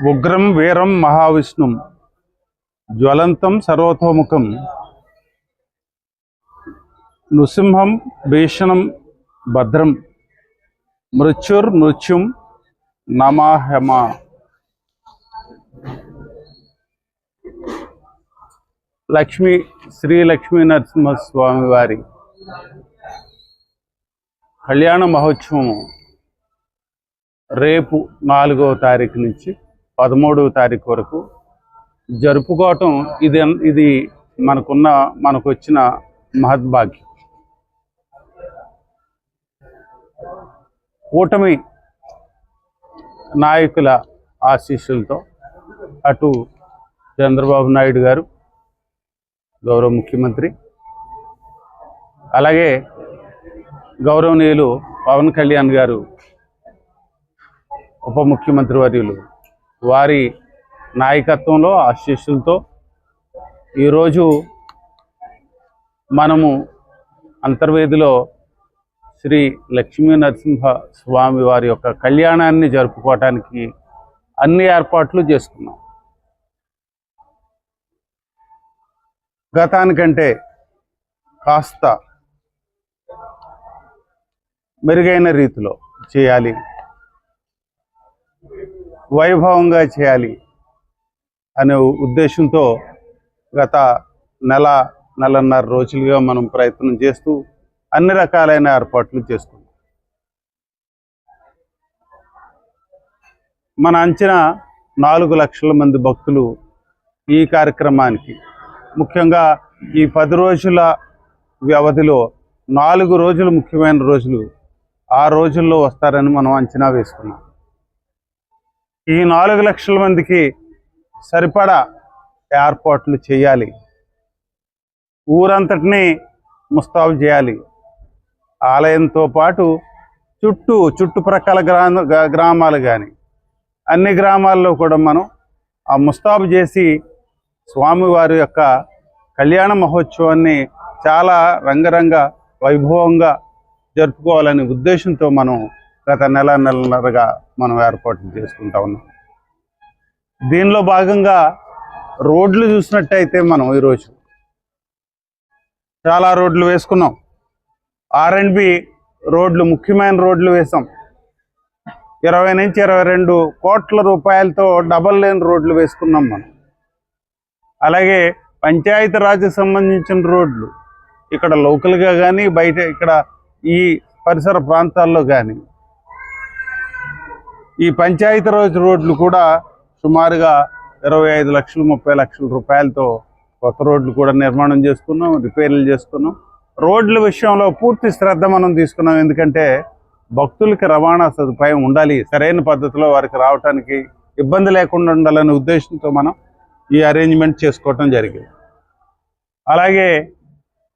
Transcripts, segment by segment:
ఉగ్రం వీరం మహావిష్ణుం. జ్వలంతం సర్వతోముఖం. నృసింహం భీషణం భద్రం. మృత్యుర్ మృత్యుం నమాహమ లక్ష్మి శ్రీ లక్ష్మీ నరసింహస్వామి వారి కళ్యాణ మహోత్సవం రేపు నాలుగవ తారీఖు నుంచి పదమూడవ తారీఖు వరకు జరుపుకోవటం ఇది ఇది మనకున్న మనకు వచ్చిన మహద్భాగ్యం. కూటమి నాయకుల ఆశీస్సులతో అటు చంద్రబాబు నాయుడు గారు గౌరవ ముఖ్యమంత్రి అలాగే గౌరవనీయులు పవన్ కళ్యాణ్ గారు ఉప ముఖ్యమంత్రి వర్యులు వారి నాయకత్వంలో ఆశీస్సులతో ఈరోజు మనము అంతర్వేదిలో శ్రీ లక్ష్మీ నరసింహ స్వామి వారి యొక్క కళ్యాణాన్ని జరుపుకోవటానికి అన్ని ఏర్పాట్లు చేసుకున్నాం. గతానికంటే కాస్త మెరుగైన రీతిలో చేయాలి. వైభవంగా చేయాలి అనే ఉద్దేశంతో గత నెల నెలన్నర రోజులుగా మనం ప్రయత్నం చేస్తూ అన్ని రకాలైన ఏర్పాట్లు చేసుకున్నాం మన అంచనా నాలుగు లక్షల మంది భక్తులు ఈ కార్యక్రమానికి. ముఖ్యంగా ఈ పది రోజుల వ్యవధిలో నాలుగు రోజులు ముఖ్యమైన రోజులు ఆ రోజుల్లో వస్తారని మనం అంచనా వేసుకున్నాం ఈ నాలుగు లక్షల మందికి సరిపడా ఏర్పాట్లు చేయాలి. ఊరంతటినీ ముస్తాబు చేయాలి. ఆలయంతో పాటు చుట్టూ చుట్టుప్రక్కల గ్రామ గ్రామాలు కానీ అన్ని గ్రామాల్లో కూడా మనం ఆ ముస్తాబు చేసి స్వామివారి యొక్క కళ్యాణ మహోత్సవాన్ని చాలా రంగరంగ వైభవంగా జరుపుకోవాలనే ఉద్దేశంతో మనం గత నెల నెలన్నరగా మనం ఏర్పాట్లు చేసుకుంటా ఉన్నాం. దీనిలో భాగంగా రోడ్లు చూసినట్టయితే మనం ఈరోజు చాలా రోడ్లు వేసుకున్నాం. ఆర్ అండ్ బి రోడ్లు ముఖ్యమైన రోడ్లు వేసాం. ఇరవై నుంచి ఇరవై రెండు కోట్ల రూపాయలతో డబల్ లేన్ రోడ్లు వేసుకున్నాం మనం. అలాగే పంచాయతీరాజ్ సంబంధించిన రోడ్లు ఇక్కడ లోకల్గా కానీ బయట ఇక్కడ ఈ పరిసర ప్రాంతాల్లో కానీ ఈ పంచాయతీ రోజు రోడ్లు కూడా సుమారుగా ఇరవై ఐదు లక్షలు ముప్పై లక్షల రూపాయలతో కొత్త రోడ్లు కూడా నిర్మాణం చేసుకున్నాం రిపేర్లు చేసుకున్నాం. రోడ్ల విషయంలో పూర్తి శ్రద్ధ మనం తీసుకున్నాం. ఎందుకంటే భక్తులకి రవాణా సదుపాయం ఉండాలి. సరైన పద్ధతిలో వారికి రావడానికి ఇబ్బంది లేకుండా ఉండాలనే ఉద్దేశంతో మనం ఈ అరేంజ్మెంట్ చేసుకోవటం జరిగింది. అలాగే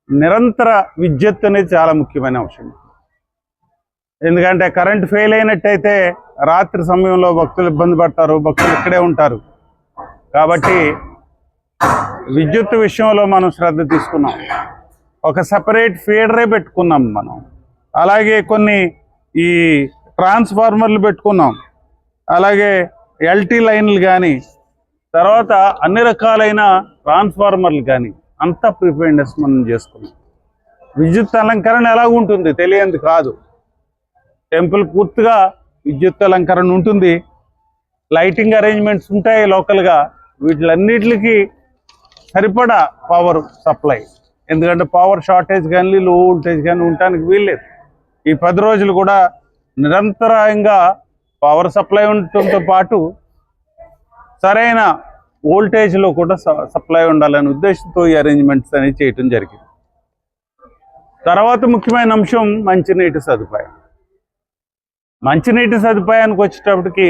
నిరంతర విద్యుత్ అనేది చాలా ముఖ్యమైన అంశం. ఎందుకంటే కరెంట్ ఫెయిల్ అయినట్టయితే రాత్రి సమయంలో భక్తులు ఇబ్బంది పడతారు భక్తులు ఇక్కడే ఉంటారు. కాబట్టి విద్యుత్ విషయంలో మనం శ్రద్ధ తీసుకున్నాం. ఒక సపరేట్ ఫీడరే పెట్టుకున్నాం మనం. అలాగే కొన్ని ఈ ట్రాన్స్ఫార్మర్లు పెట్టుకున్నాం. అలాగే ఎల్టీ లైన్లు కానీ తర్వాత అన్ని రకాలైన ట్రాన్స్ఫార్మర్లు కానీ అంతా ప్రిపేర్నెస్ మనం చేసుకున్నాం. విద్యుత్ అలంకరణ ఎలా ఉంటుంది తెలియంది కాదు. టెంపుల్ పూర్తిగా విద్యుత్ అలంకరణ ఉంటుంది. లైటింగ్ అరేంజ్మెంట్స్ ఉంటాయి లోకల్గా. వీటిలన్నిటికి సరిపడా పవర్ సప్లై. ఎందుకంటే పవర్ షార్టేజ్ కానీ లో వోల్టేజ్ కానీ ఉండటానికి వీల్లేదు. ఈ పది రోజులు కూడా నిరంతరంగా పవర్ సప్లై ఉండటంతో పాటు సరైన వోల్టేజ్లో కూడా సప్లై ఉండాలనే ఉద్దేశంతో ఈ అరేంజ్మెంట్స్ అనేవి చేయటం జరిగింది. తర్వాత ముఖ్యమైన అంశం మంచినీటి సదుపాయం. మంచినీటి సదుపాయానికి వచ్చేటప్పటికి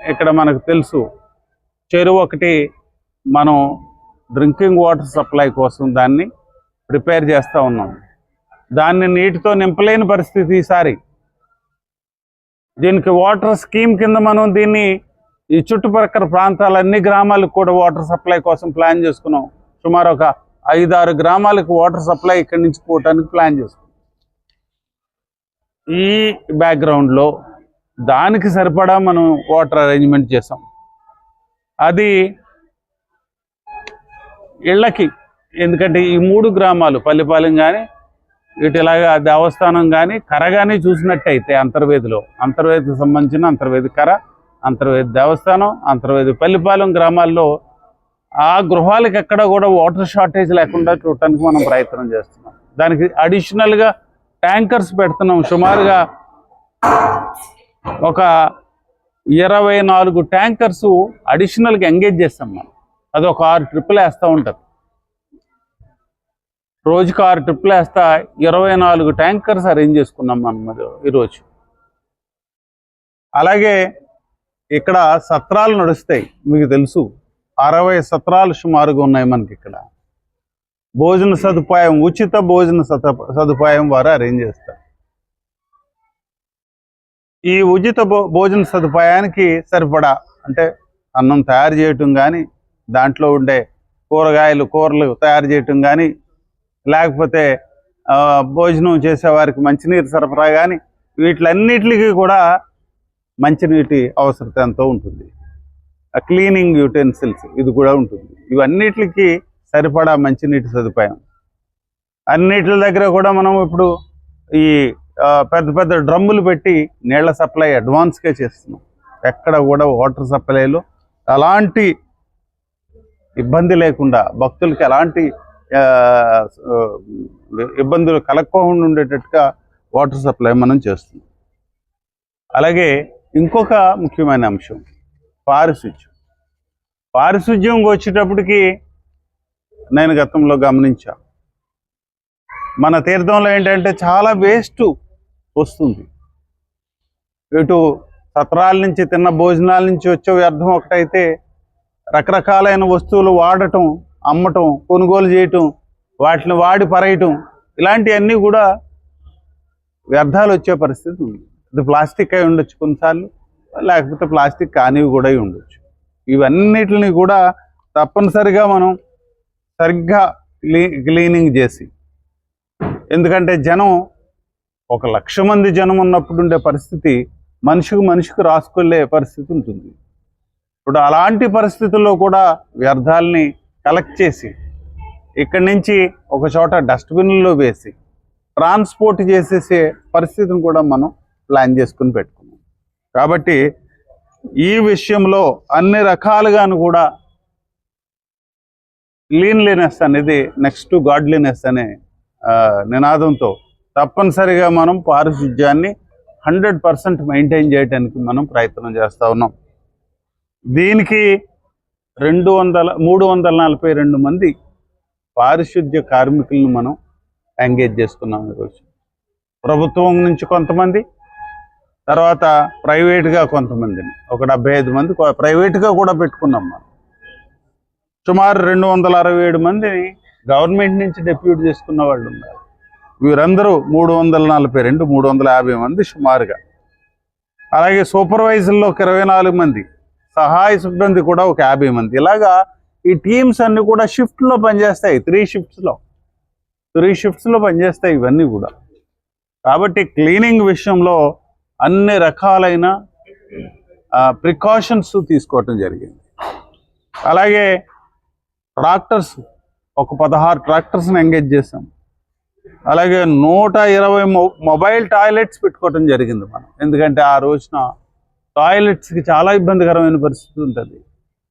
ఇక్కడ మనకు తెలుసు చెరువు ఒకటి మనం డ్రింకింగ్ వాటర్ సప్లై కోసం దాన్ని ప్రిపేర్ చేస్తూ ఉన్నాం. దాన్ని నీటితో నింపలేని పరిస్థితి ఈసారి. దీనికి వాటర్ స్కీమ్ కింద మనం దీన్ని ఈ చుట్టుపక్కల ప్రాంతాల అన్ని గ్రామాలకు కూడా వాటర్ సప్లై కోసం ప్లాన్ చేసుకున్నాం. సుమారు ఒక ఐదారు గ్రామాలకు వాటర్ సప్లై ఇక్కడి నుంచి పోవటానికి ప్లాన్ చేసుకున్నాం. ఈ బ్యాక్గ్రౌండ్లో దానికి సరిపడా మనం వాటర్ అరేంజ్మెంట్ చేసాం అది ఇళ్ళకి ఎందుకంటే ఈ మూడు గ్రామాలు పల్లిపాలెం కానీ ఇటులాగా దేవస్థానం కానీ కర కానీ చూసినట్టయితే అంతర్వేదిలో అంతర్వేదికి సంబంధించిన అంతర్వేది కర అంతర్వేది దేవస్థానం అంతర్వేది పల్లిపాలెం గ్రామాల్లో ఆ గృహాలకు ఎక్కడ కూడా వాటర్ షార్టేజ్ లేకుండా చూడటానికి మనం ప్రయత్నం చేస్తున్నాం. దానికి అడిషనల్గా ట్యాంకర్స్ పెడుతున్నాం. సుమారుగా ఒక ఇరవై నాలుగు ట్యాంకర్స్ అడిషనల్గా ఎంగేజ్ చేస్తాం మనం. అది ఒక ఆరు ట్రిప్పులు వేస్తూ ఉంటుంది. రోజుకు ఆరు ట్రిప్పులు వేస్తా ఇరవై నాలుగు ట్యాంకర్స్ అరేంజ్ చేసుకున్నాం మనం ఈరోజు. అలాగే ఇక్కడ సత్రాలు నడుస్తాయి. మీకు తెలుసు. అరవై సత్రాలు సుమారుగా ఉన్నాయి మనకి ఇక్కడ. భోజన సదుపాయం ఉచిత భోజన సదుపాయం వారు అరేంజ్ చేస్తారు. ఈ ఉచిత భో- భోజన సదుపాయానికి సరిపడా అంటే అన్నం తయారు చేయటం కానీ దాంట్లో ఉండే కూరగాయలు కూరలు తయారు చేయటం కానీ లేకపోతే భోజనం చేసేవారికి మంచినీరు సరఫరా కానీ వీటిలన్నిటికీ కూడా మంచినీటి అవసరత ఎంతో ఉంటుంది. క్లీనింగ్ యూటెన్సిల్స్ ఇది కూడా ఉంటుంది. ఇవన్నిటికి సరిపడా మంచినీటి సదుపాయం. అన్నిటి దగ్గర కూడా మనం ఇప్పుడు ఈ పెద్ద పెద్ద డ్రమ్ములు పెట్టి నీళ్ళ సప్లై అడ్వాన్స్గా చేస్తున్నాం. ఎక్కడ కూడా వాటర్ సప్లైలో అలాంటి ఇబ్బంది లేకుండా భక్తులకి ఎలాంటి ఇబ్బందులు కలక్కోకుండా ఉండేటట్టుగా వాటర్ సప్లై మనం చేస్తున్నాం. అలాగే ఇంకొక ముఖ్యమైన అంశం పారిశుధ్యం. పారిశుధ్యం వచ్చేటప్పటికి నేను గతంలో గమనించా. మన తీర్థంలో ఏంటంటే చాలా వేస్ట్ వస్తుంది. ఇటు సత్రాల నుంచి తిన్న భోజనాల నుంచి వచ్చే వ్యర్థం ఒకటైతే రకరకాలైన వస్తువులు వాడటం అమ్మటం కొనుగోలు చేయటం వాటిని వాడి పరేయటం ఇలాంటివన్నీ కూడా వ్యర్థాలు వచ్చే పరిస్థితి ఉంది. అది ప్లాస్టిక్ అయి ఉండొచ్చు కొన్నిసార్లు లేకపోతే ప్లాస్టిక్ కానివి కూడా అయి ఉండొచ్చు. ఇవన్నిటిని కూడా తప్పనిసరిగా మనం సరిగ్గా క్లీనింగ్ చేసి. ఎందుకంటే జనం ఒక లక్ష మంది జనం ఉన్నప్పుడు ఉండే పరిస్థితి మనిషికి మనిషికి రాసుకెళ్ళే పరిస్థితి ఉంటుంది. ఇప్పుడు అలాంటి పరిస్థితుల్లో కూడా వ్యర్థాలని కలెక్ట్ చేసి ఇక్కడి నుంచి ఒక చోట డస్ట్బిన్లో వేసి ట్రాన్స్పోర్ట్ చేసేసే పరిస్థితిని కూడా మనం ప్లాన్ చేసుకుని పెట్టుకున్నాం. కాబట్టి ఈ విషయంలో అన్ని రకాలుగాను కూడా క్లీన్లీనెస్ అనేది నెక్స్ట్ గాడ్లీనెస్ అనే నినాదంతో తప్పనిసరిగా మనం పారిశుధ్యాన్ని హండ్రెడ్ పర్సెంట్ మెయింటైన్ చేయడానికి మనం ప్రయత్నం చేస్తూ ఉన్నాం. దీనికి రెండు వందల మూడు వందల నలభై రెండు మంది పారిశుద్ధ్య కార్మికులను మనం ఎంగేజ్ చేసుకున్నాం ఈరోజు ప్రభుత్వం నుంచి కొంతమంది తర్వాత ప్రైవేట్గా కొంతమందిని. ఒక డెబ్బై ఐదు మంది ప్రైవేట్గా కూడా పెట్టుకున్నాం మనం. సుమారు రెండు వందల అరవై ఏడు మందిని గవర్నమెంట్ నుంచి డెప్యూట్ చేసుకున్న వాళ్ళు ఉన్నారు. వీరందరూ మూడు వందల నలభై రెండు మూడు వందల యాభై మంది సుమారుగా. అలాగే సూపర్వైజర్లో ఒక ఇరవై నాలుగు మంది సహాయ సిబ్బంది కూడా ఒక యాభై మంది. ఇలాగా ఈ టీమ్స్ అన్నీ కూడా షిఫ్ట్లో పనిచేస్తాయి త్రీ షిఫ్ట్స్లో. త్రీ షిఫ్ట్స్లో పనిచేస్తాయి ఇవన్నీ కూడా. కాబట్టి క్లీనింగ్ విషయంలో అన్ని రకాలైన ప్రికాషన్స్ తీసుకోవటం జరిగింది. అలాగే ట్రాక్టర్స్ ఒక పదహారు ట్రాక్టర్స్ని ఎంగేజ్ చేసాం అలాగే నూట ఇరవై మొ- మొబైల్ టాయిలెట్స్ పెట్టుకోవటం జరిగింది మనం. ఎందుకంటే ఆ రోజున టాయిలెట్స్కి చాలా ఇబ్బందికరమైన పరిస్థితి ఉంటుంది.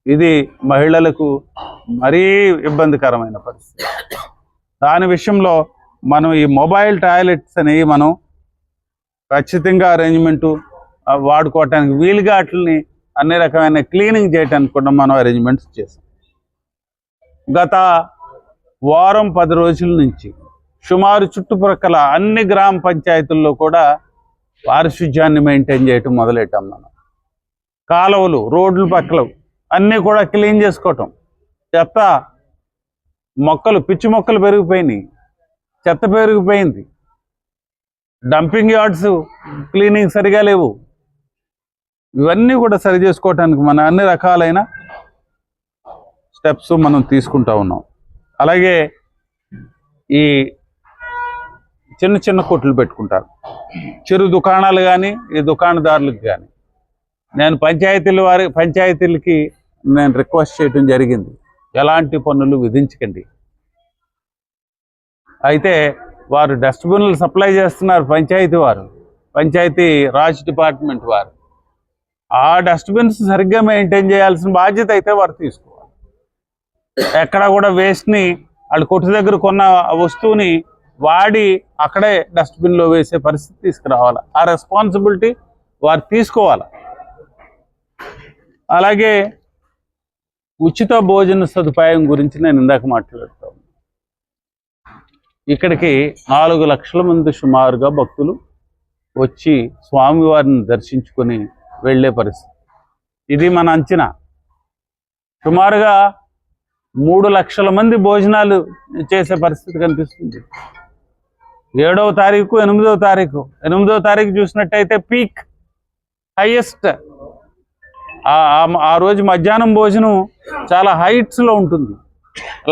ఇది మహిళలకు మరీ ఇబ్బందికరమైన పరిస్థితి. దాని విషయంలో మనం ఈ మొబైల్ టాయిలెట్స్ అనేవి మనం ఖచ్చితంగా అరేంజ్మెంటు వాడుకోవటానికి వీలుగా అట్లని అన్ని రకమైన క్లీనింగ్ చేయడానికి కూడా మనం అరేంజ్మెంట్స్ చేసాం గత వారం పది రోజుల నుంచి సుమారు చుట్టుప్రక్కల అన్ని గ్రామ పంచాయతీల్లో కూడా పారిశుధ్యాన్ని మెయింటైన్ చేయటం మొదలెట్టాం మనం. కాలువలు రోడ్లు పక్కలు అన్నీ కూడా క్లీన్ చేసుకోవటం. చెత్త మొక్కలు పిచ్చి మొక్కలు పెరిగిపోయినాయి. చెత్త పెరిగిపోయింది. డంపింగ్ యార్డ్స్ క్లీనింగ్ సరిగా లేవు. ఇవన్నీ కూడా సరి చేసుకోవటానికి మన అన్ని రకాలైన స్టెప్స్ మనం తీసుకుంటా ఉన్నాం. అలాగే ఈ చిన్న చిన్న కొట్లు పెట్టుకుంటారు. చిరు దుకాణాలు కానీ ఈ దుకాణదారులకు కానీ నేను పంచాయతీల వారి పంచాయతీలకి నేను రిక్వెస్ట్ చేయడం జరిగింది. ఎలాంటి పన్నులు విధించకండి. అయితే వారు డస్ట్బిన్లు సప్లై చేస్తున్నారు పంచాయతీ వారు. పంచాయతీ రాజ్ డిపార్ట్మెంట్ వారు. ఆ డస్ట్బిన్స్ సరిగ్గా మెయింటైన్ చేయాల్సిన బాధ్యత అయితే వారు తీసుకో ఎక్కడ కూడా వేస్ట్ని వాళ్ళు కొట్టు దగ్గర కొన్న ఆ వస్తువుని వాడి అక్కడే డస్ట్బిన్లో వేసే పరిస్థితి తీసుకురావాలి. ఆ రెస్పాన్సిబిలిటీ వారు తీసుకోవాలి. అలాగే ఉచిత భోజన సదుపాయం గురించి నేను ఇందాక మాట్లాడుతాను ఇక్కడికి నాలుగు లక్షల మంది సుమారుగా భక్తులు వచ్చి స్వామివారిని దర్శించుకొని వెళ్ళే పరిస్థితి. ఇది మన అంచనా. సుమారుగా మూడు లక్షల మంది భోజనాలు చేసే పరిస్థితి కనిపిస్తుంది. ఏడవ తారీఖు ఎనిమిదవ తారీఖు. ఎనిమిదవ తారీఖు చూసినట్టయితే పీక్ హైయెస్ట్. ఆ రోజు మధ్యాహ్నం భోజనం చాలా హైట్స్లో ఉంటుంది.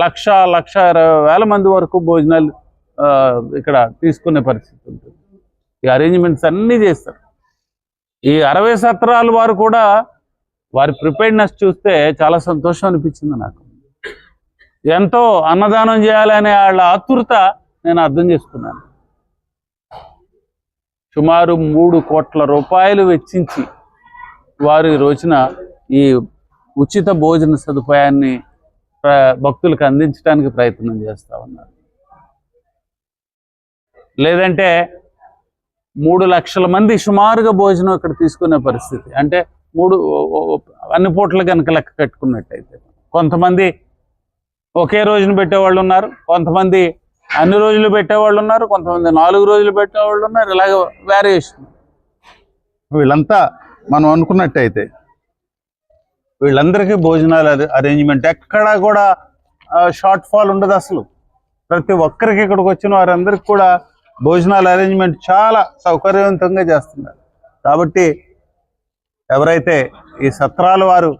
లక్ష లక్ష ఇరవై వేల మంది వరకు భోజనాలు ఇక్కడ తీసుకునే పరిస్థితి ఉంటుంది. ఈ అరేంజ్మెంట్స్ అన్నీ చేస్తారు. ఈ అరవై సత్రాలు వారు కూడా వారి ప్రిపేర్డ్నెస్ చూస్తే చాలా సంతోషం అనిపించింది నాకు. ఎంతో అన్నదానం చేయాలనే వాళ్ళ ఆతురత నేను అర్థం చేసుకున్నాను. సుమారు మూడు కోట్ల రూపాయలు వెచ్చించి వారు ఈ రోజున ఈ ఉచిత భోజన సదుపాయాన్ని భక్తులకు అందించడానికి ప్రయత్నం చేస్తా ఉన్నారు. లేదంటే మూడు లక్షల మంది సుమారుగా భోజనం ఇక్కడ తీసుకునే పరిస్థితి. అంటే మూడు అన్ని పూటలు కనుక లెక్క కట్టుకున్నట్టయితే కొంతమంది ఒకే రోజున పెట్టేవాళ్ళు ఉన్నారు. కొంతమంది అన్ని రోజులు పెట్టేవాళ్ళు ఉన్నారు. కొంతమంది నాలుగు రోజులు పెట్టేవాళ్ళు ఉన్నారు. ఇలాగ వేరియేషన్ వీళ్ళంతా మనం అనుకున్నట్టయితే వీళ్ళందరికీ భోజనాల అరేంజ్మెంట్ ఎక్కడా కూడా షార్ట్ ఫాల్ ఉండదు అసలు. ప్రతి ఒక్కరికి ఇక్కడికి వచ్చిన వారందరికీ కూడా భోజనాల అరేంజ్మెంట్ చాలా సౌకర్యవంతంగా చేస్తున్నారు. కాబట్టి ఎవరైతే ఈ సత్రాల వారు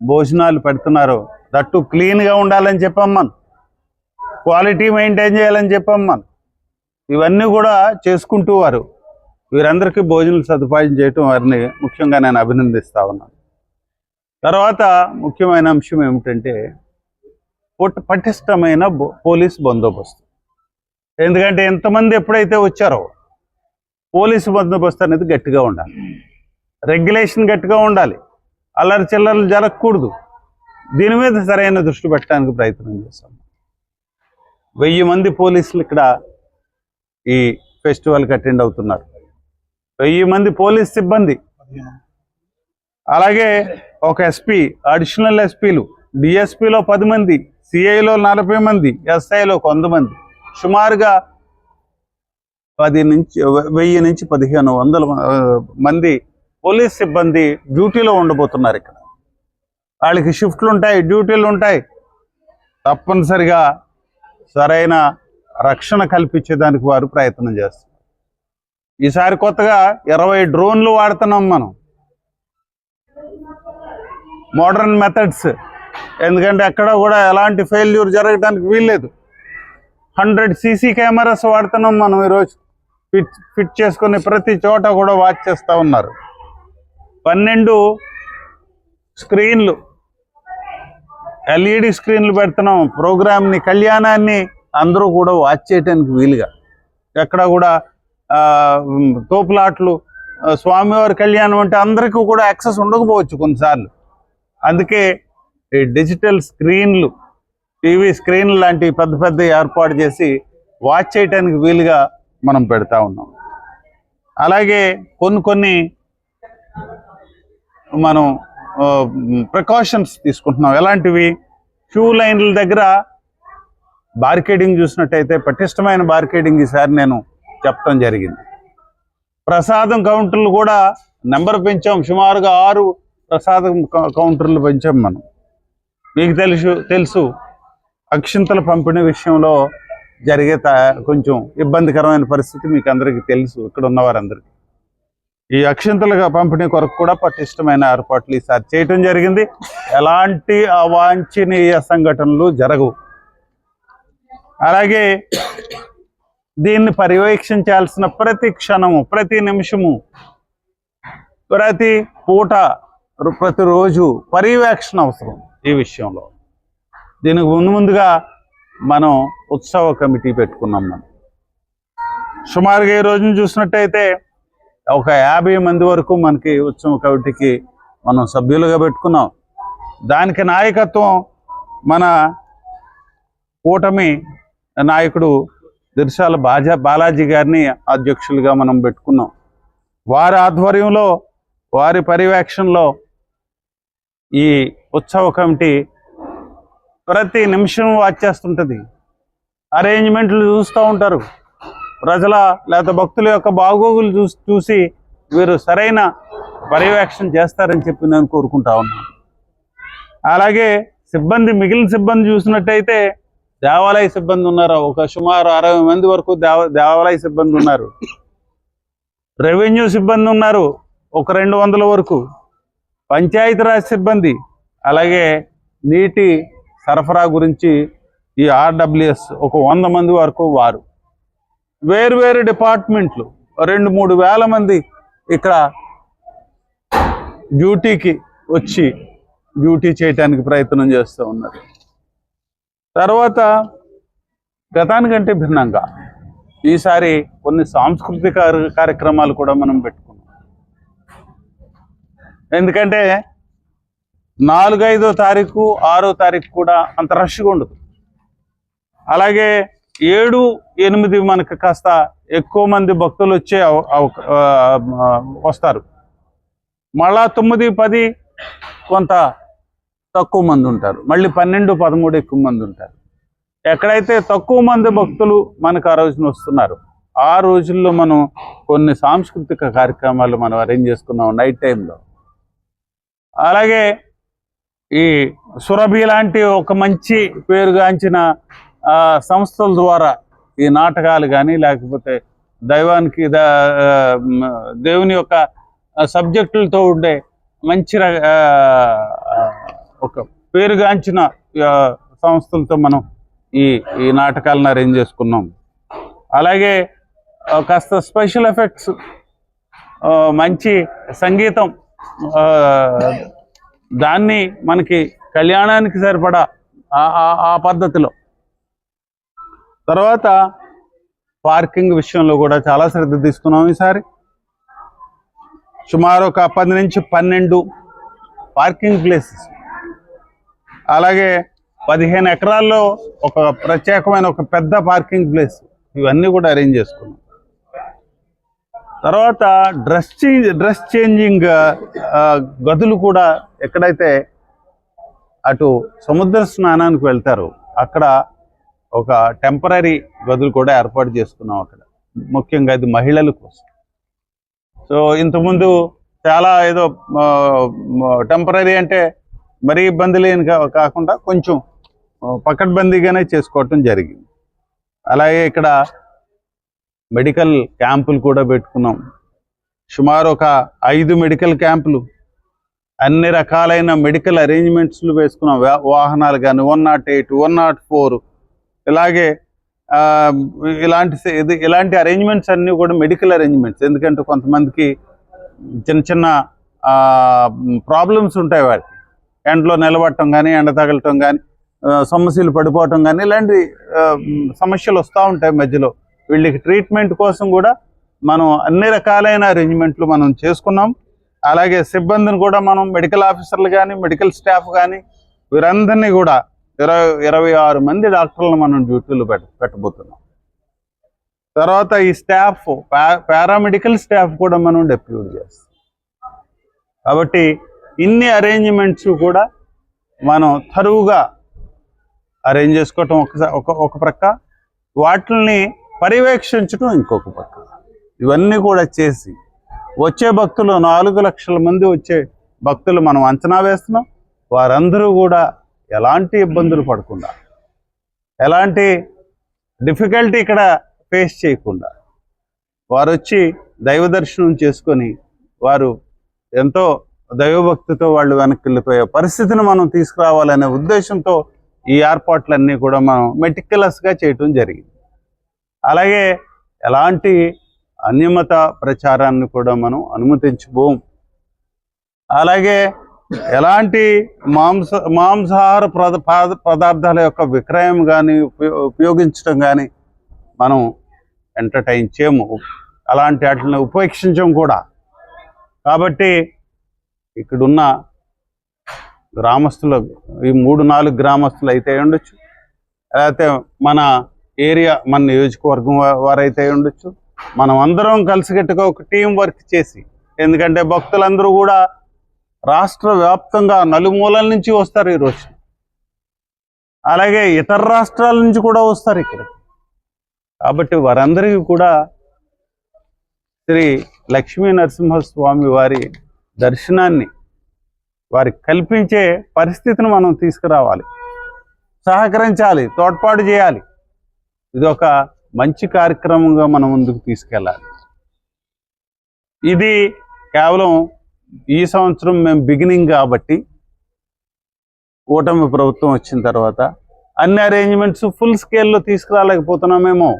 భోజనాలు పెడుతున్నారో దట్టు క్లీన్గా ఉండాలని చెప్పమ్మను. క్వాలిటీ మెయింటైన్ చేయాలని చెప్పమ్మను. ఇవన్నీ కూడా చేసుకుంటూ వారు. వీరందరికీ భోజనాలు సదుపాయం చేయటం వారిని ముఖ్యంగా నేను అభినందిస్తా ఉన్నాను. తర్వాత ముఖ్యమైన అంశం ఏమిటంటే పటిష్టమైన పోలీస్ బందోబస్తు. ఎందుకంటే ఎంతమంది ఎప్పుడైతే వచ్చారో పోలీసు బందోబస్తు అనేది గట్టిగా ఉండాలి. రెగ్యులేషన్ గట్టిగా ఉండాలి. అల్లరి చిల్లరలు జరగకూడదు. దీని మీద సరైన దృష్టి పెట్టడానికి ప్రయత్నం చేస్తాం. వెయ్యి మంది పోలీసులు ఇక్కడ ఈ ఫెస్టివల్కి అటెండ్ అవుతున్నారు. వెయ్యి మంది పోలీస్ సిబ్బంది. అలాగే ఒక ఎస్పీ అడిషనల్ ఎస్పీలు డిఎస్పీలో పది మంది సిఐలో నలభై మంది ఎస్ఐలో కొంతమంది. సుమారుగా పది నుంచి వెయ్యి నుంచి పదిహేను వందల మంది పోలీస్ సిబ్బంది డ్యూటీలో ఉండబోతున్నారు ఇక్కడ. వాళ్ళకి షిఫ్ట్లు ఉంటాయి డ్యూటీలు ఉంటాయి. తప్పనిసరిగా సరైన రక్షణ కల్పించేదానికి వారు ప్రయత్నం చేస్తారు ఈసారి కొత్తగా ఇరవై డ్రోన్లు వాడుతున్నాం మనం. మోడర్న్ మెథడ్స్ ఎందుకంటే ఎక్కడ కూడా ఎలాంటి ఫెయిల్యూర్ జరగడానికి వీల్లేదు. హండ్రెడ్ సీసీ కెమెరాస్ వాడుతున్నాం మనం ఈరోజు. ఫిట్ ఫిట్ చేసుకుని ప్రతి చోట కూడా వాచ్ చేస్తూ ఉన్నారు. పన్నెండు స్క్రీన్లు ఎల్ఈడి స్క్రీన్లు పెడుతున్నాం. ప్రోగ్రామ్ని కళ్యాణాన్ని అందరూ కూడా వాచ్ చేయడానికి వీలుగా. ఎక్కడ కూడా తోపులాట్లు స్వామివారి కళ్యాణం అంటే అందరికీ కూడా యాక్సెస్ ఉండకపోవచ్చు కొన్నిసార్లు. అందుకే ఈ డిజిటల్ స్క్రీన్లు టీవీ స్క్రీన్లు లాంటి పెద్ద పెద్ద ఏర్పాటు చేసి వాచ్ చేయడానికి వీలుగా మనం పెడతా ఉన్నాం. అలాగే కొన్ని కొన్ని మనం ప్రికాషన్స్ తీసుకుంటున్నాం ఎలాంటివి? క్యూ లైన్ల దగ్గర బార్కెడింగ్ చూసినట్టయితే పటిష్టమైన బార్కెడింగ్ ఈసారి నేను చెప్పడం జరిగింది. ప్రసాదం కౌంటర్లు కూడా నెంబర్ పెంచాం. సుమారుగా ఆరు ప్రసాదం కౌ- కౌంటర్లు పెంచాం మనం. మీకు తెలుసు తెలుసు అక్షింతల పంపిణీ విషయంలో జరిగే త- కొంచెం ఇబ్బందికరమైన పరిస్థితి మీకు అందరికీ తెలుసు. ఇక్కడ ఉన్నవారందరికీ ఈ అక్షింతలుగా పంపిణీ కొరకు కూడా పటిష్టమైన ఏర్పాట్లు ఈసారి చేయటం జరిగింది. ఎలాంటి అవాంఛనీయ సంఘటనలు జరగవు. అలాగే దీన్ని పర్యవేక్షించాల్సిన ప్రతి క్షణము ప్రతి నిమిషము ప్రతి పూట ప్రతిరోజు పర్యవేక్షణ అవసరం ఈ విషయంలో. దీనికి ముందు ముందుగా మనం ఉత్సవ కమిటీ పెట్టుకున్నాం మనం. సుమారుగా ఈ రోజున చూసినట్టయితే ఒక యాభై మంది వరకు మనకి ఉత్సవ కమిటీకి మనం సభ్యులుగా పెట్టుకున్నాం. దానికి నాయకత్వం మన కూటమి నాయకుడు దిర్శాల బాజా బాలాజీ గారిని అధ్యక్షులుగా మనం పెట్టుకున్నాం. వారి ఆధ్వర్యంలో వారి పర్యవేక్షణలో ఈ ఉత్సవ కమిటీ ప్రతి నిమిషం వాచ్ చేస్తుంటుంది. అరేంజ్మెంట్లు చూస్తూ ఉంటారు. ప్రజల లేదా భక్తుల యొక్క బాగోగులు చూసి చూసి వీరు సరైన పర్యవేక్షణ చేస్తారని చెప్పి నేను కోరుకుంటా ఉన్నాను. అలాగే సిబ్బంది మిగిలిన సిబ్బంది చూసినట్టయితే దేవాలయ సిబ్బంది ఉన్నారు. ఒక సుమారు అరవై మంది వరకు దేవ దేవాలయ సిబ్బంది ఉన్నారు. రెవెన్యూ సిబ్బంది ఉన్నారు. ఒక రెండు వందల వరకు. పంచాయతీరాజ్ సిబ్బంది అలాగే నీటి సరఫరా గురించి ఈ ఆర్డబ్ల్యూఎస్ ఒక వంద మంది వరకు వారు. వేరు వేరు డిపార్ట్మెంట్లు. రెండు మూడు వేల మంది ఇక్కడ డ్యూటీకి వచ్చి డ్యూటీ చేయటానికి ప్రయత్నం చేస్తూ ఉన్నారు. తర్వాత గతానికంటే భిన్నంగా ఈసారి కొన్ని సాంస్కృతిక కార్యక్రమాలు కూడా మనం పెట్టుకున్నాం. ఎందుకంటే నాలుగైదో తారీఖు ఆరో తారీఖు కూడా అంత రష్గా ఉండదు. అలాగే ఏడు ఎనిమిది మనకు కాస్త ఎక్కువ మంది భక్తులు వచ్చే వస్తారు. మళ్ళా తొమ్మిది పది కొంత తక్కువ మంది ఉంటారు. మళ్ళీ పన్నెండు పదమూడు ఎక్కువ మంది ఉంటారు. ఎక్కడైతే తక్కువ మంది భక్తులు మనకు ఆ రోజున వస్తున్నారు ఆ రోజుల్లో మనం కొన్ని సాంస్కృతిక కార్యక్రమాలు మనం అరేంజ్ చేసుకున్నాం నైట్ టైంలో. అలాగే ఈ సురభి లాంటి ఒక మంచి పేరుగాంచిన సంస్థల ద్వారా ఈ నాటకాలు కానీ లేకపోతే దైవానికి దేవుని యొక్క సబ్జెక్టులతో ఉండే మంచి ఒక పేరుగాంచిన సంస్థలతో మనం ఈ ఈ నాటకాలను అరేంజ్ చేసుకున్నాం. అలాగే కాస్త స్పెషల్ ఎఫెక్ట్స్ మంచి సంగీతం దాన్ని మనకి కళ్యాణానికి సరిపడా ఆ పద్ధతిలో తర్వాత పార్కింగ్ విషయంలో కూడా చాలా శ్రద్ధ తీసుకున్నాం ఈసారి. సుమారు ఒక పది నుంచి పన్నెండు పార్కింగ్ ప్లేసెస్. అలాగే పదిహేను ఎకరాల్లో ఒక ప్రత్యేకమైన ఒక పెద్ద పార్కింగ్ ప్లేస్. ఇవన్నీ కూడా అరేంజ్ చేసుకున్నాం. తర్వాత డ్రెస్ చేంజ్ డ్రెస్ చేంజింగ్ గదులు కూడా ఎక్కడైతే అటు సముద్ర స్నానానికి వెళ్తారు అక్కడ ఒక టెంపరీ గదులు కూడా ఏర్పాటు చేసుకున్నాం అక్కడ. ముఖ్యంగా అది మహిళల కోసం. సో ఇంతకుముందు చాలా ఏదో టెంపరీ అంటే మరీ ఇబ్బంది లేని కాకుండా కొంచెం ఆ, పకడ్బందీగానే చేసుకోవటం జరిగింది. అలాగే ఇక్కడ మెడికల్ క్యాంపులు కూడా పెట్టుకున్నాం. సుమారు ఒక ఐదు మెడికల్ క్యాంపులు అన్ని రకాలైన మెడికల్ అరేంజ్మెంట్స్లు వేసుకున్నాం. వా- వాహనాలు కానీ one nought eight one nought four ఇలాగే ఇలాంటి ఇది ఇలాంటి అరేంజ్మెంట్స్ అన్నీ కూడా మెడికల్ అరేంజ్మెంట్స్ ఎందుకంటే కొంతమందికి చిన్న చిన్న ప్రాబ్లమ్స్ ఉంటాయి వాటికి ఎండలో నిలబడటం కానీ ఎండ తగలటం కానీ సమస్యలు పడిపోవటం కానీ ఇలాంటి సమస్యలు వస్తూ ఉంటాయి మధ్యలో. వీళ్ళకి ట్రీట్మెంట్ కోసం కూడా మనం అన్ని రకాలైన అరేంజ్మెంట్లు మనం చేసుకున్నాం. అలాగే సిబ్బందిని కూడా మనం మెడికల్ ఆఫీసర్లు కానీ మెడికల్ స్టాఫ్ కానీ వీరందరినీ కూడా ఇరవై ఇరవై ఆరు మంది డాక్టర్లను మనం డ్యూటీలు పెట్ట పెట్టబోతున్నాం. తర్వాత ఈ స్టాఫ్ పారామెడికల్ స్టాఫ్ కూడా మనం డెప్యూట్ చేస్తాం. కాబట్టి ఇన్ని అరేంజ్మెంట్స్ కూడా మనం తరువుగా అరేంజ్ చేసుకోవటం ఒకసారి ఒక ఒక ప్రక్క. వాటిని పర్యవేక్షించడం ఇంకొక పక్క ఇవన్నీ కూడా చేసి వచ్చే భక్తులు నాలుగు లక్షల మంది వచ్చే భక్తులు మనం అంచనా వేస్తున్నాం. వారందరూ కూడా ఎలాంటి ఇబ్బందులు పడకుండా ఎలాంటి డిఫికల్టీ ఇక్కడ ఫేస్ చేయకుండా వారు వచ్చి దైవ దర్శనం చేసుకొని వారు ఎంతో దైవభక్తితో వాళ్ళు వెనక్కి వెళ్ళిపోయే పరిస్థితిని మనం తీసుకురావాలనే ఉద్దేశంతో ఈ ఏర్పాట్లన్నీ కూడా మనం మెటిక్యులస్గా చేయటం జరిగింది. అలాగే ఎలాంటి అన్యమత ప్రచారాన్ని కూడా మనం అనుమతించబోం అలాగే ఎలాంటి మాంస మాంసాహార పద పద- పదార్థాల యొక్క విక్రయం కానీ ఉపయోగించడం కానీ మనం ఎంటర్టైన్ చేయము. అలాంటి వాటిని ఉపేక్షించం కూడా. కాబట్టి ఇక్కడున్న గ్రామస్తులు ఈ మూడు నాలుగు గ్రామస్తులు అయితే ఉండొచ్చు. లేకపోతే మన ఏరియా మన నియోజకవర్గం వారైతే ఉండొచ్చు. మనం అందరం కలిసికట్టుగా ఒక టీం వర్క్ చేసి ఎందుకంటే భక్తులందరూ కూడా రాష్ట్ర వ్యాప్తంగా నలుమూలల నుంచి వస్తారు ఈరోజు అలాగే ఇతర రాష్ట్రాల నుంచి కూడా వస్తారు ఇక్కడ. కాబట్టి వారందరికీ కూడా శ్రీ లక్ష్మీ నరసింహస్వామి వారి దర్శనాన్ని వారికి కల్పించే పరిస్థితిని మనం తీసుకురావాలి. సహకరించాలి తోడ్పాటు చేయాలి. ఇది ఒక మంచి కార్యక్రమంగా మనం ముందుకు తీసుకెళ్ళాలి. ఇది కేవలం ఈ సంవత్సరం మేము బిగినింగ్ కాబట్టి కూటమి ప్రభుత్వం వచ్చిన తర్వాత అన్ని అరేంజ్మెంట్స్ ఫుల్ స్కేల్లో తీసుకురాలేకపోతున్నామేమో.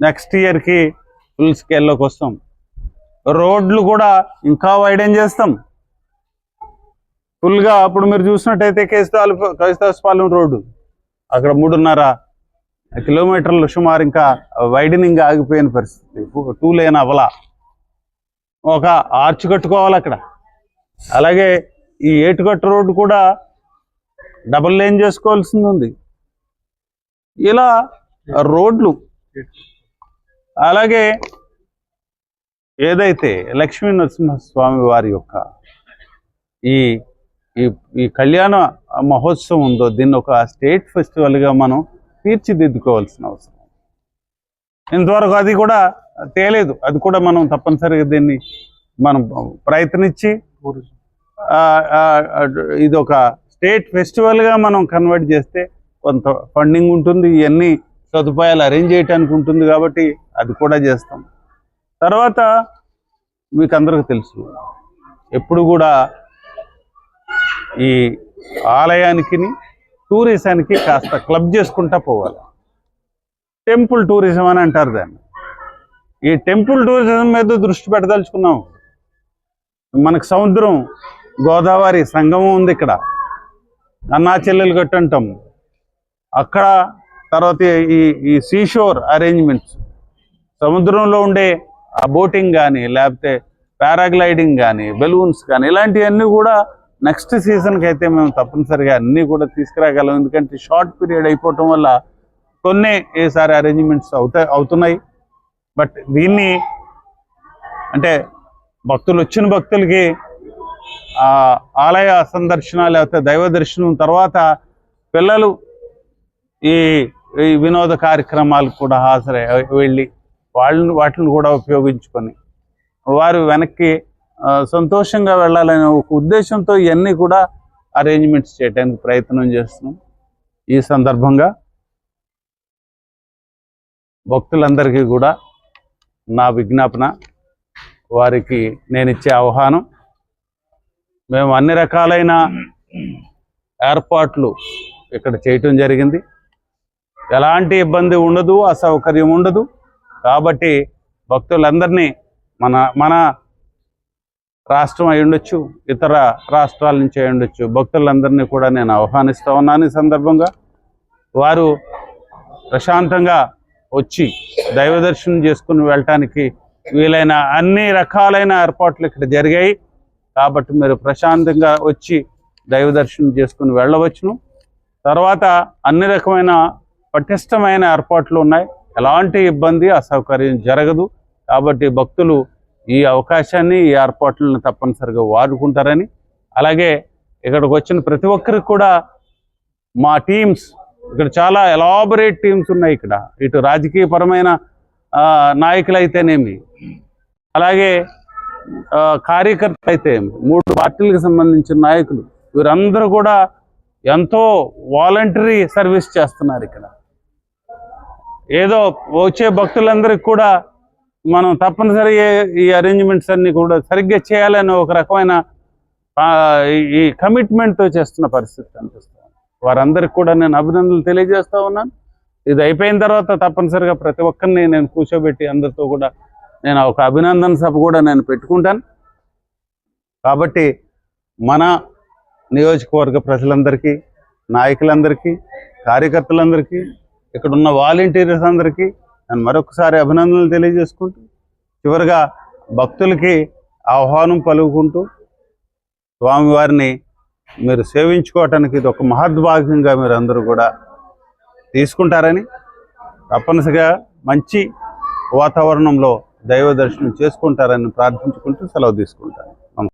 నెక్స్ట్ ఇయర్కి ఫుల్ స్కేల్లోకి వస్తాం. రోడ్లు కూడా ఇంకా వైడెన్ చేస్తాం. ఫుల్గా అప్పుడు మీరు చూసినట్టయితే కేసుదాలు కేస్తాస్పాలెం రోడ్డు. అక్కడ మూడున్నర కిలోమీటర్లు సుమారు ఇంకా వైడనింగ్ ఆగిపోయిన పరిస్థితి. టూ లేన్ అవలా. ఒక ఆర్చ్ కట్టుకోవాలి అక్కడ. అలాగే ఈ ఏటుకట్టు రోడ్డు కూడా డబుల్ లేన్ చేసుకోవాల్సింది ఉంది. ఇలా రోడ్లు అలాగే ఏదైతే లక్ష్మీ నరసింహస్వామి వారి యొక్క ఈ ఈ కళ్యాణ మహోత్సవం ఉందో దీన్ని ఒక స్టేట్ ఫెస్టివల్గా మనం తీర్చిదిద్దుకోవాల్సిన అవసరం. ఇంతవరకు అది కూడా తేలేదు. అది కూడా మనం తప్పనిసరిగా దీన్ని మనం ప్రయత్నించి ఇది ఒక స్టేట్ ఫెస్టివల్గా మనం కన్వర్ట్ చేస్తే కొంత ఫండింగ్ ఉంటుంది ఇవన్నీ సదుపాయాలు అరేంజ్ చేయడానికి ఉంటుంది కాబట్టి అది కూడా చేస్తాం. తర్వాత మీకు అందరికీ తెలుసు ఎప్పుడు కూడా ఈ ఆలయానికి టూరిజానికి కాస్త క్లబ్ చేసుకుంటా పోవాలి. టెంపుల్ టూరిజం అని అంటారు దాన్ని. ఈ టెంపుల్ టూరిజం మీద దృష్టి పెట్టదలుచుకున్నాం. మనకు సముద్రం గోదావరి సంగమం ఉంది ఇక్కడ. అన్నాచెల్లెలు గట్టు అంటాం అక్కడ తర్వాత ఈ ఈ సీషోర్ అరేంజ్మెంట్స్ సముద్రంలో ఉండే ఆ బోటింగ్ కానీ లేకపోతే పారాగ్లైడింగ్ కానీ బెలూన్స్ కానీ ఇలాంటివన్నీ కూడా నెక్స్ట్ సీజన్కి అయితే మేము తప్పనిసరిగా అన్నీ కూడా తీసుకురాగలం. ఎందుకంటే షార్ట్ పీరియడ్ అయిపోవటం వల్ల కొన్ని ఈసారి అరేంజ్మెంట్స్ అవుతాయి అవుతున్నాయి. బట్ దీన్ని అంటే భక్తులు వచ్చిన భక్తులకి ఆలయ సందర్శన లేకపోతే దైవ దర్శనం తర్వాత పిల్లలు ఈ ఈ వినోద కార్యక్రమాలకు కూడా హాజరై వెళ్ళి వాళ్ళని వాటిని కూడా ఉపయోగించుకొని వారు వెనక్కి సంతోషంగా వెళ్ళాలనే ఒక ఉద్దేశంతో ఇవన్నీ కూడా అరేంజ్మెంట్స్ చేయడానికి ప్రయత్నం చేస్తున్నాం. ఈ సందర్భంగా భక్తులందరికీ కూడా నా విజ్ఞాపన వారికి నేను ఇచ్చే ఆహ్వానం. మేము అన్ని రకాలైన ఏర్పాట్లు ఇక్కడ చేయటం జరిగింది. ఎలాంటి ఇబ్బంది ఉండదు అసౌకర్యం ఉండదు. కాబట్టి భక్తులందరినీ మన మన రాష్ట్రం అయి ఉండొచ్చు ఇతర రాష్ట్రాల నుంచి అయి ఉండొచ్చు భక్తులందరినీ కూడా నేను ఆహ్వానిస్తూ ఉన్నాను ఈ సందర్భంగా. వారు ప్రశాంతంగా వచ్చి దైవ దర్శనం చేసుకుని వెళ్ళటానికి వీలైన అన్ని రకాలైన ఏర్పాట్లు ఇక్కడ జరిగాయి. కాబట్టి మీరు ప్రశాంతంగా వచ్చి దైవ దర్శనం చేసుకుని వెళ్ళవచ్చును. తర్వాత అన్ని రకమైన పటిష్టమైన ఏర్పాట్లు ఉన్నాయి. ఎలాంటి ఇబ్బంది అసౌకర్యం జరగదు. కాబట్టి భక్తులు ఈ అవకాశాన్ని ఈ ఏర్పాట్లను తప్పనిసరిగా వాడుకుంటారని. అలాగే ఇక్కడికి వచ్చిన ప్రతి ఒక్కరికి కూడా మా టీమ్స్ ఇక్కడ చాలా ఎలాబొరేట్ టీమ్స్ ఉన్నాయి ఇక్కడ. ఇటు రాజకీయపరమైన నాయకులు అయితేనేమి అలాగే కార్యకర్తలు అయితే మూడు పార్టీలకు సంబంధించిన నాయకులు. వీరందరూ కూడా ఎంతో వాలంటరీ సర్వీస్ చేస్తున్నారు ఇక్కడ. ఏదో వచ్చే భక్తులందరికీ కూడా మనం తప్పనిసరిగా ఈ అరేంజ్మెంట్స్ అన్ని కూడా సరిగ్గా చేయాలని ఒక రకమైన ఈ కమిట్మెంట్తో చేస్తున్న పరిస్థితి అనిపిస్తుంది. వారందరికి కూడా నేను అభినందనలు తెలియజేస్తూ ఉన్నాను. ఇది అయిపోయిన తర్వాత తప్పనిసరిగా ప్రతి ఒక్కరిని నేను కూర్చోబెట్టి అందరితో కూడా నేను ఒక అభినందన సభ కూడా నేను పెట్టుకుంటాను. కాబట్టి మన నియోజకవర్గ ప్రజలందరికీ నాయకులందరికీ కార్యకర్తలందరికీ ఇక్కడ ఉన్న వాలంటీర్స్ అందరికీ నేను మరొకసారి అభినందనలు తెలియజేసుకుంటూ చివరిగా భక్తులకి ఆహ్వానం పలుకుంటూ స్వామివారిని మీరు సేవించుకోవటానికి ఇది ఒక మహద్భాగ్యంగా మీరు అందరూ కూడా తీసుకుంటారని తప్పనిసరిగా మంచి వాతావరణంలో దైవ దర్శనం చేసుకుంటారని ప్రార్థించుకుంటూ సెలవు తీసుకుంటాను.